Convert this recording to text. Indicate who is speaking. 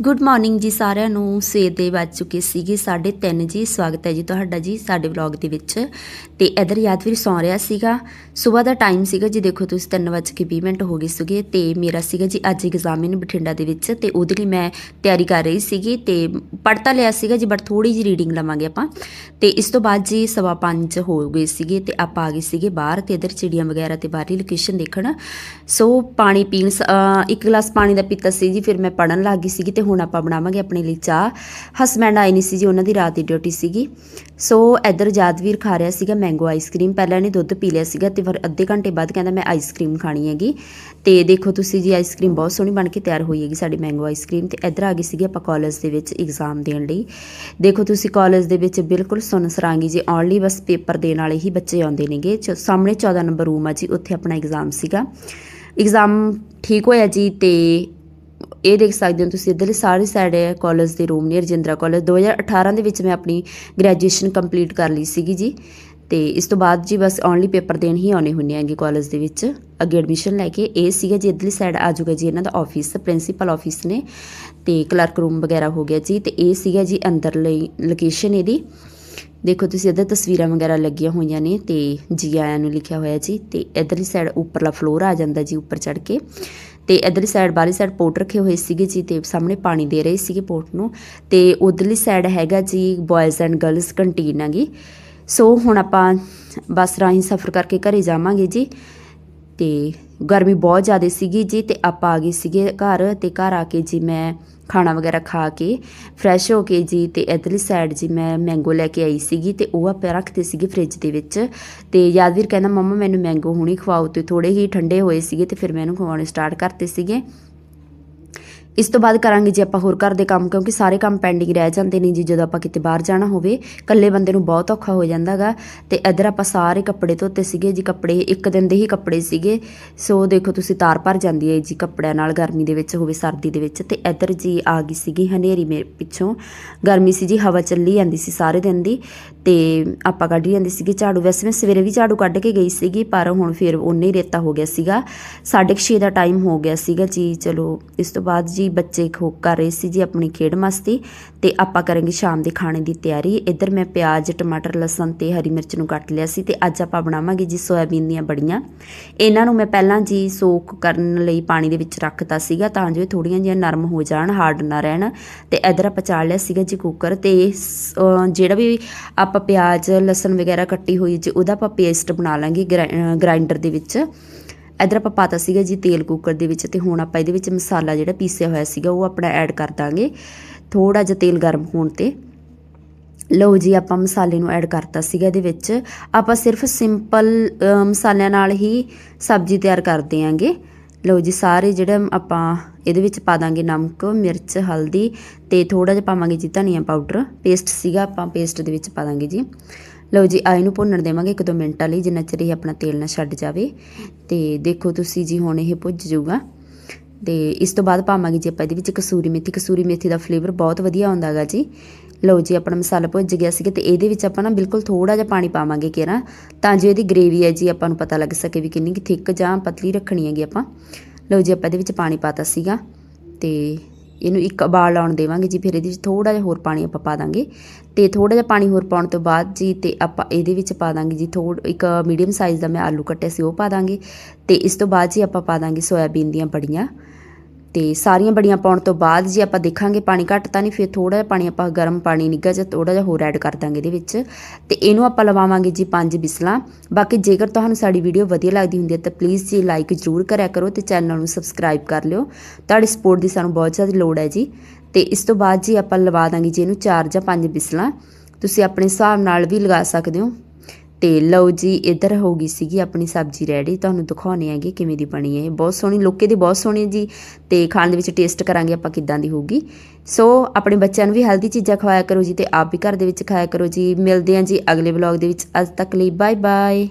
Speaker 1: Good morning ਜੀ ਸਾਰਿਆਂ ਨੂੰ। ਸਵੇਰ ਦੇ ਵੱਜ ਚੁੱਕੇ ਸੀਗੇ 3:30 ਜੀ। ਸਵਾਗਤ ਹੈ ਜੀ ਤੁਹਾਡਾ ਜੀ ਸਾਡੇ ਵਲੌਗ ਦੇ ਵਿੱਚ। ਤੇ ਇਧਰ ਯਾਦਵੀਰ ਸੌਂ ਰਿਹਾ ਸੀਗਾ। ਸਵੇਰ ਦਾ ਟਾਈਮ ਸੀਗਾ ਜੀ, ਦੇਖੋ ਤੁਸੀਂ 3:20 ਮਿੰਟ ਹੋ ਗਏ ਸੀਗੇ। ਤੇ ਮੇਰਾ ਸੀਗਾ ਜੀ ਅੱਜ ਐਗਜ਼ਾਮਿਨ ਬਠਿੰਡਾ ਦੇ ਵਿੱਚ। ਤੇ ਉਹਦੇ ਲਈ ਮੈਂ ਤਿਆਰੀ ਕਰ ਰਹੀ ਸੀਗੀ। ਤੇ ਪੜ੍ਹਤਾ ਲਿਆ ਸੀਗਾ ਜੀ ਬਟ ਥੋੜੀ ਜੀ ਰੀਡਿੰਗ ਲਵਾਂਗੇ ਆਪਾਂ। ਤੇ ਇਸ ਤੋਂ ਬਾਅਦ ਜੀ ਸਵਾ ਪੰਜ ਹੋ ਗਏ ਸੀਗੇ ਤੇ ਆਪਾਂ ਆ ਗਏ ਸੀਗੇ ਬਾਹਰ ਤੇ ਇਧਰ ਚਿੜੀਆਂ ਵਗੈਰਾ ਤੇ ਬਾਹਰਲੀ ਲੋਕੇਸ਼ਨ ਦੇਖਣ। ਸੋ ਪਾਣੀ ਪੀਣ ਸ- ਇੱਕ ਗਲਾਸ ਪਾਣੀ ਦਾ ਪੀਤਾ ਸੀ ਜੀ, ਫਿਰ ਮੈਂ ਪੜਨ ਲੱਗ ਗਈ ਸੀਗੀ ਤੇ ਹੁਣ ਆਪਾਂ ਬਣਾਵਾਂਗੇ ਆਪਣੇ ਲਈ ਚਾਹ। ਹਸਬੈਂਡ ਆਏ ਨਹੀਂ ਸੀ ਜੀ ਉਹਨਾਂ ਦੀ ਰਾਤ ਦੀ ਡਿਊਟੀ ਸੀਗੀ। ਸੋ ਇੱਧਰ ਜਾਦਵੀਰ ਖਾ ਰਿਹਾ ਸੀਗਾ ਮੈਂਗੋ ਆਈਸਕ੍ਰੀਮ ਪਹਿਲਾਂ ਇਹਨੇ ਦੁੱਧ ਪੀ ਲਿਆ ਸੀਗਾ ਤੇ ਫਿਰ ਅੱਧੇ ਘੰਟੇ ਬਾਅਦ ਕਹਿੰਦਾ ਮੈਂ ਆਈਸਕ੍ਰੀਮ ਖਾਣੀ ਹੈਗੀ। ਤੇ ਦੇਖੋ ਤੁਸੀਂ ਜੀ ਆਈਸਕ੍ਰੀਮ ਬਹੁਤ ਸੋਹਣੀ ਬਣ ਕੇ ਤਿਆਰ ਹੋਈ ਹੈਗੀ ਸਾਡੀ ਮੈਂਗੋ ਆਈਸਕ੍ਰੀਮ ਤੇ ਇੱਧਰ ਆ ਗਈ ਸੀਗੀ ਆਪਾਂ ਕਾਲਜ ਦੇ ਵਿੱਚ ਐਗਜ਼ਾਮ ਦੇਣ ਲਈ। ਦੇਖੋ ਤੁਸੀਂ ਕਾਲਜ ਦੇ ਵਿੱਚ ਬਿਲਕੁਲ ਸੁਣ ਸਰਾਂਗੀ ਜੀ। ਓਨਲੀ ਬਸ ਪੇਪਰ ਦੇਣ ਵਾਲੇ ਹੀ ਬੱਚੇ ਆਉਂਦੇ ਨੇਗੇ। ਚ- ਸਾਹਮਣੇ 14 ਨੰਬਰ ਰੂਮ ਆ ਜੀ, ਉੱਥੇ ਆਪਣਾ ਐਗਜ਼ਾਮ ਸੀਗਾ। ਐਗਜ਼ਾਮ ਠੀਕ ਹੋਇਆ ਜੀ ਤੇ ਇਹ ਦੇਖ ਸਕਦੇ ਹੋ ਤੁਸੀਂ ਇੱਧਰਲੀ ਸਾਰੀ ਸਾਈਡ ਹੈ ਕਾਲਜ ਦੇ ਰੂਮ ਨੇ, ਰਜਿੰਦਰਾ ਕਾਲਜ 2018 ਦੇ ਵਿੱਚ ਮੈਂ ਆਪਣੀ ਗ੍ਰੈਜੂਏਸ਼ਨ ਕੰਪਲੀਟ ਕਰ ਲਈ ਸੀਗੀ ਜੀ। ਤੇ ਇਸ ਤੋਂ ਬਾਅਦ ਜੀ ਬਸ ਓਨਲੀ ਪੇਪਰ ਦੇਣ ਹੀ ਆਉਣੇ ਹੁੰਨੇ ਆਂਗੇ ਕਾਲਜ ਦੇ ਵਿੱਚ। ਅੱਗੇ ਐਡਮਿਸ਼ਨ ਲੈ ਕੇ ਇਹ ਸੀਗਾ ਜੀ, ਇੱਧਰਲੀ ਸਾਈਡ ਆ ਜਾਊਗਾ ਜੀ ਇਹਨਾਂ ਦਾ ਆਫਿਸ ਪ੍ਰਿੰਸੀਪਲ ਆਫਿਸ ਨੇ। ਤੇ ਕਲਰਕ ਰੂਮ ਵਗੈਰਾ ਹੋ ਗਿਆ ਜੀ। ਤੇ ਇਹ ਸੀਗਾ ਜੀ ਅੰਦਰ ਲਈ ਲੋਕੇਸ਼ਨ ਇਹਦੀ। ਦੇਖੋ ਤੁਸੀਂ ਇੱਧਰ ਤਸਵੀਰਾਂ ਵਗੈਰਾ ਲੱਗੀਆਂ ਹੋਈਆਂ ਨੇ ਤੇ ਜੀ ਆਇਆਂ ਨੂੰ ਲਿਖਿਆ ਹੋਇਆ ਜੀ। ਤੇ ਇਧਰਲੀ ਸਾਈਡ ਉੱਪਰਲਾ ਫਲੋਰ ਆ ਜਾਂਦਾ ਜੀ ਉੱਪਰ ਚੜ ਕੇ। ਤੇ ਇਧਰਲੀ ਸਾਈਡ ਬਾਹਰਲੀ ਸਾਈਡ ਪੋਟ ਰੱਖੇ ਹੋਏ ਸੀਗੇ ਜੀ ਤੇ ਸਾਹਮਣੇ ਪਾਣੀ ਦੇ ਰਹੇ ਸੀਗੇ ਪੋਟ ਨੂੰ ਤੇ ਉਧਰਲੀ ਸਾਈਡ ਹੈਗਾ ਜੀ ਬॉयਜ਼ ਐਂਡ ਗਰਲਸ ਕੰਟੀਨ ਹੈਗੀ। ਸੋ ਹੁਣ ਆਪਾਂ ਬੱਸ ਰਾਹੀਂ ਸਫ਼ਰ ਕਰਕੇ ਘਰੇ ਜਾਵਾਂਗੇ ਜੀ ਤੇ ਗਰਮੀ ਬਹੁਤ ਜ਼ਿਆਦਾ ਸੀਗੀ ਜੀ ਤੇ ਆਪਾਂ ਆ ਗਏ ਸੀਗੇ ਘਰ ਤੇ ਘਰ ਆ ਕੇ ਜੀ ਮੈਂ ਖਾਣਾ ਵਗੈਰਾ ਖਾ ਕੇ ਫਰੈਸ਼ ਹੋ ਕੇ ਜੀ ਤੇ ਇਧਰਲੀ ਸਾਈਡ ਜੀ ਮੈਂ ਮੈਂਗੋ ਲੈ ਕੇ ਆਈ ਸੀਗੀ ਤੇ ਉਹ ਆਪਾਂ ਰੱਖਦੇ ਸੀਗੇ ਫ੍ਰਿਜ ਦੇ ਵਿੱਚ। ਤੇ ਯਾਦਵੀਰ ਕਹਿੰਦਾ, ਮੰਮਾ, ਮੈਨੂੰ ਮੈਂਗੋ ਹੁਣੀ ਖਵਾਓ। ਤੇ ਥੋੜੇ ਹੀ ਠੰਡੇ ਹੋਏ ਸੀਗੇ ਤੇ ਫਿਰ ਮੈਂ ਇਹਨੂੰ ਖਵਾਉਣੇ ਸਟਾਰਟ ਕਰਤੇ ਸੀਗੇ। ਇਸ ਤੋਂ ਬਾਅਦ ਕਰਾਂਗੇ ਜੀ ਆਪਾਂ ਹੋਰ ਘਰ ਦੇ ਕੰਮ, ਕਿਉਂਕਿ ਸਾਰੇ ਕੰਮ ਪੈਂਡਿੰਗ ਰਹਿ ਜਾਂਦੇ ਨੇ ਜੀ, ਜਦੋਂ ਆਪਾਂ ਕਿਤੇ ਬਾਹਰ ਜਾਣਾ ਹੋਵੇ, ਇਕੱਲੇ ਬੰਦੇ ਨੂੰ ਬਹੁਤ ਔਖਾ ਹੋ ਜਾਂਦਾਗਾ ਤੇ ਇੱਧਰ ਆਪਾਂ ਸਾਰੇ ਕੱਪੜੇ ਧੋਤੇ ਸੀਗੇ ਜੀ, ਕੱਪੜੇ ਇੱਕ ਦਿਨ ਦੇ ਹੀ ਕੱਪੜੇ ਸੀਗੇ। ਸੋ ਦੇਖੋ ਤੁਸੀਂ, ਤਾਰ ਭਰ ਜਾਂਦੀ ਹੈ ਜੀ ਕੱਪੜਿਆਂ ਨਾਲ, ਗਰਮੀ ਦੇ ਵਿੱਚ ਹੋਵੇ, ਸਰਦੀ ਦੇ ਵਿੱਚ। ਤੇ ਇੱਧਰ ਜੀ ਆ ਗਈ ਸੀਗੀ ਹਨੇਰੀ ਮੇਰੇ ਪਿੱਛੋਂ। ਗਰਮੀ ਸੀ ਜੀ, ਹਵਾ ਚੱਲੀ ਜਾਂਦੀ ਸੀ ਸਾਰੇ ਦਿਨ ਦੀ। ਤੇ ਆਪਾਂ ਕੱਢ ਜਾਂਦੇ ਸੀਗੀ ਝਾੜੂ। ਵੈਸੇ ਮੈਂ ਸਵੇਰੇ ਵੀ ਝਾੜੂ ਕੱਢ ਕੇ ਗਈ ਸੀਗੀ, ਪਰ ਹੁਣ ਫਿਰ ਉਨੇ ਹੀ ਰੇਤਾ ਹੋ ਗਿਆ ਸੀਗਾ। 6:30 ਦਾ ਟਾਈਮ ਹੋ ਗਿਆ ਸੀਗਾ ਜੀ। ਚਲੋ, ਇਸ ਤੋਂ ਬਾਅਦ ਜੀ ਬੱਚੇ ਖੋ ਕਰ ਰਹੇ ਸੀ ਜੀ ਆਪਣੀ ਖੇਡ ਮਸਤੀ ਤੇ ਆਪਾਂ ਕਰਾਂਗੇ ਸ਼ਾਮ ਦੇ ਖਾਣੇ ਦੀ ਤਿਆਰੀ। ਇੱਧਰ ਮੈਂ ਪਿਆਜ਼, ਟਮਾਟਰ, ਲਸਣ ਤੇ ਹਰੀ ਮਿਰਚ ਨੂੰ ਕੱਟ ਲਿਆ ਸੀ ਤੇ ਅੱਜ ਆਪਾਂ ਬਣਾਵਾਂਗੇ ਜੀ ਸੋਇਆਬੀਨ ਦੀਆਂ ਬੜੀਆਂ। ਇਹਨਾਂ ਨੂੰ ਮੈਂ ਪਹਿਲਾਂ ਜੀ ਸੋਕ ਕਰਨ ਲਈ ਪਾਣੀ ਦੇ ਵਿੱਚ ਰੱਖਤਾ ਸੀਗਾ ਤਾਂ ਜੋ ਇਹ ਥੋੜੀਆਂ ਜਿਹੀਆਂ ਨਰਮ ਹੋ ਜਾਣ, ਹਾਰਡ ਨਾ ਰਹਿਣ। ਤੇ ਇੱਧਰ ਆਪਾਂ ਚਾੜ ਲਿਆ ਸੀਗਾ ਜੀ ਕੁੱਕਰ ਤੇ। ਸ- ਜਿਹੜਾ ਵੀ ਆਪਾਂ ਪਿਆਜ਼, ਲਸਣ ਵਗੈਰਾ ਕੱਟੀ ਹੋਈ ਜੀ, ਉਹਦਾ ਆਪਾਂ ਪੇਸਟ ਬਣਾ ਲਾਂਗੇ ਗ੍ਰਾਈਂਡਰ ਦੇ ਵਿੱਚ। ਇਧਰ ਆਪਾਂ ਪਾਤਾ ਸੀਗਾ ਜੀ ਤੇਲ ਕੁੱਕਰ ਦੇ ਵਿੱਚ ਤੇ ਹੁਣ ਆਪਾਂ ਇਹਦੇ ਵਿੱਚ ਮਸਾਲਾ ਜਿਹੜਾ ਪੀਸਿਆ ਹੋਇਆ ਸੀਗਾ, ਉਹ ਆਪਣਾ ਐਡ ਕਰ ਦਾਂਗੇ। ਥੋੜਾ ਜਿਹਾ ਤੇਲ ਗਰਮ ਹੋਣ ਤੇ। ਲਓ ਜੀ, ਆਪਾਂ ਮਸਾਲੇ ਨੂੰ ਐਡ ਕਰਤਾ ਸੀਗਾ ਇਹਦੇ ਵਿੱਚ। ਆਪਾਂ ਸਿਰਫ ਸਿੰਪਲ ਮਸਾਲਿਆਂ ਨਾਲ ਹੀ ਸਬਜ਼ੀ ਤਿਆਰ ਕਰਦੇ ਆਂਗੇ ਲਓ ਜੀ, ਸਾਰੇ ਜਿਹੜਾ ਆਪਾਂ ਇਹਦੇ ਵਿੱਚ ਪਾ ਦਾਂਗੇ ਨਮਕ, ਮਿਰਚ, ਹਲਦੀ ਤੇ ਥੋੜਾ ਜਿਹਾ ਪਾਵਾਂਗੇ ਜੀ ਧਨੀਆ ਪਾਊਡਰ ਪੇਸਟ ਸੀਗਾ, ਆਪਾਂ ਪੇਸਟ ਦੇ ਵਿੱਚ ਪਾ ਦਾਂਗੇ ਜੀ। ਲਓ ਜੀ, ਆਏ ਨੂੰ ਭੁੰਨਣ ਦੇਵਾਂਗੇ ਇੱਕ ਦੋ ਮਿੰਟਾਂ ਲਈ, ਜਿੰਨਾ ਚਿਰ ਇਹ ਆਪਣਾ ਤੇਲ ਨਾ ਛੱਡ ਜਾਵੇ। ਤੇ ਦੇਖੋ ਤੁਸੀਂ ਜੀ, ਹੁਣ ਇਹ ਭੁੱਜ ਜਾਊਗਾ। ਤੇ ਇਸ ਤੋਂ ਬਾਅਦ ਪਾਵਾਂਗੇ ਜੀ ਆਪਾਂ ਇਹਦੇ ਵਿੱਚ ਕਸੂਰੀ ਮੇਥੀ। ਕਸੂਰੀ ਮੇਥੀ ਦਾ ਫਲੇਵਰ ਬਹੁਤ ਵਧੀਆ ਆਉਂਦਾ ਹੈਗਾ ਜੀ। ਲਓ ਜੀ, ਆਪਣਾ ਮਸਾਲਾ ਭੁੱਜ ਗਿਆ ਸੀਗਾ ਤੇ ਇਹਦੇ ਵਿੱਚ ਆਪਾਂ ਨਾ ਬਿਲਕੁਲ ਥੋੜਾ ਜਿਹਾ ਪਾਣੀ ਪਾਵਾਂਗੇ ਕਿਰਾ ਤਾਂ ਜੋ ਇਹਦੀ ਗ੍ਰੇਵੀ ਹੈ ਜੀ, ਆਪਾਂ ਨੂੰ ਪਤਾ ਲੱਗ ਸਕੇ ਵੀ ਕਿੰਨੀ ਕਿ ਥਿੱਕ ਜਾਂ ਪਤਲੀ ਰੱਖਣੀ ਹੈਗੀ ਆਪਾਂ। ਲਓ ਜੀ, ਆਪਾਂ ਇਹਦੇ ਵਿੱਚ ਪਾਣੀ ਪਾਤਾ ਸੀਗਾ ਤੇ ਇਹਨੂੰ ਇੱਕ ਉਬਾਲ ਆਉਣ ਦੇਵਾਂਗੇ ਜੀ, ਫਿਰ ਇਹਦੇ ਵਿੱਚ ਥੋੜਾ ਜਿਹਾ ਹੋਰ ਪਾਣੀ ਆਪਾਂ ਪਾ ਦਾਂਗੇ। ਤੇ ਥੋੜਾ ਜਿਹਾ ਪਾਣੀ ਹੋਰ ਪਾਉਣ ਤੋਂ ਬਾਅਦ ਜੀ, ਤੇ ਆਪਾਂ ਇਹਦੇ ਵਿੱਚ ਪਾ ਦਾਂਗੇ ਜੀ ਥੋੜ ਇੱਕ ਮੀਡੀਅਮ ਸਾਈਜ਼ ਦਾ ਮੈਂ ਆਲੂ ਕੱਟਿਆ ਸੀ, ਉਹ ਪਾ ਦਾਂਗੇ। ਤੇ ਇਸ ਤੋਂ ਬਾਅਦ ਜੀ ਆਪਾਂ ਪਾ ਦਾਂਗੇ ਸੋਇਆਬੀਨ ਦੀਆਂ ਬੜੀਆਂ। ਤੇ ਸਾਰੀਆਂ ਬੜੀਆਂ ਪਾਉਣ ਤੋਂ ਬਾਅਦ ਜੇ ਆਪਾਂ ਦੇਖਾਂਗੇ ਪਾਣੀ ਘੱਟ ਤਾਂ ਨਹੀਂ, ਫਿਰ ਥੋੜਾ ਜਿਹਾ ਪਾਣੀ ਆਪਾਂ ਗਰਮ ਪਾਣੀ ਨਿੱਘਾ ਜਿਹਾ ਥੋੜਾ ਜਿਹਾ ਹੋਰ ਐਡ ਕਰ ਦਾਂਗੇ ਇਹਦੇ ਵਿੱਚ। ਤੇ ਇਹਨੂੰ ਆਪਾਂ ਲਵਾਵਾਂਗੇ ਜੀ ਪੰਜ ਬਿਸਲਾਂ। ਬਾਕੀ ਜੇਕਰ ਤੁਹਾਨੂੰ ਸਾਡੀ ਵੀਡੀਓ ਵਧੀਆ ਲੱਗਦੀ ਹੁੰਦੀ ਹੈ ਤਾਂ ਪਲੀਜ਼ ਜੀ ਲਾਈਕ ਜ਼ਰੂਰ ਕਰਿਆ ਕਰੋ ਤੇ ਚੈਨਲ ਨੂੰ ਸਬਸਕ੍ਰਾਈਬ ਕਰ ਲਿਓ। ਤੁਹਾਡੀ ਸਪੋਰਟ ਦੀ ਸਾਨੂੰ ਬਹੁਤ ਜ਼ਿਆਦਾ ਲੋੜ ਹੈ ਜੀ। ਤੇ ਇਸ ਤੋਂ ਬਾਅਦ ਜੀ ਆਪਾਂ ਲਵਾ ਦਾਂਗੇ ਜੀ ਇਹਨੂੰ ਚਾਰ ਜਾਂ ਪੰਜ ਬਿਸਲਾਂ। ਤੁਸੀਂ ਆਪਣੇ ਹਿਸਾਬ ਨਾਲ ਵੀ ਲਗਾ ਸਕਦੇ ਹੋ। ਤੇ ਲਓ ਜੀ, ਇੱਧਰ ਹੋ ਗਈ ਸੀਗੀ ਆਪਣੀ ਸਬਜ਼ੀ ਰੈਡੀ। ਤੁਹਾਨੂੰ ਦਿਖਾਉਣੇ ਆਂਗੇ ਕਿਵੇਂ ਦੀ ਬਣੀ ਹੈ। ਇਹ ਬਹੁਤ ਸੋਹਣੀ, ਲੋਕੇ ਦੀ ਬਹੁਤ ਸੋਹਣੀ ਜੀ। ਤੇ ਖਾਣ ਦੇ ਵਿੱਚ ਟੇਸਟ ਕਰਾਂਗੇ ਆਪਾਂ ਕਿੱਦਾਂ ਦੀ ਹੋਊਗੀ। ਸੋ ਆਪਣੇ ਬੱਚਿਆਂ ਨੂੰ ਵੀ ਹੈਲਦੀ ਚੀਜ਼ਾਂ ਖਵਾਇਆ ਕਰੋ ਜੀ ਤੇ ਆਪ ਵੀ ਘਰ ਦੇ ਵਿੱਚ ਖਾਇਆ ਕਰੋ ਜੀ। ਮਿਲਦੇ ਹਾਂ ਜੀ ਅਗਲੇ ਵਲੌਗ ਦੇ ਵਿੱਚ। ਅੱਜ ਤੱਕ ਲਈ ਬਾਏ ਬਾਏ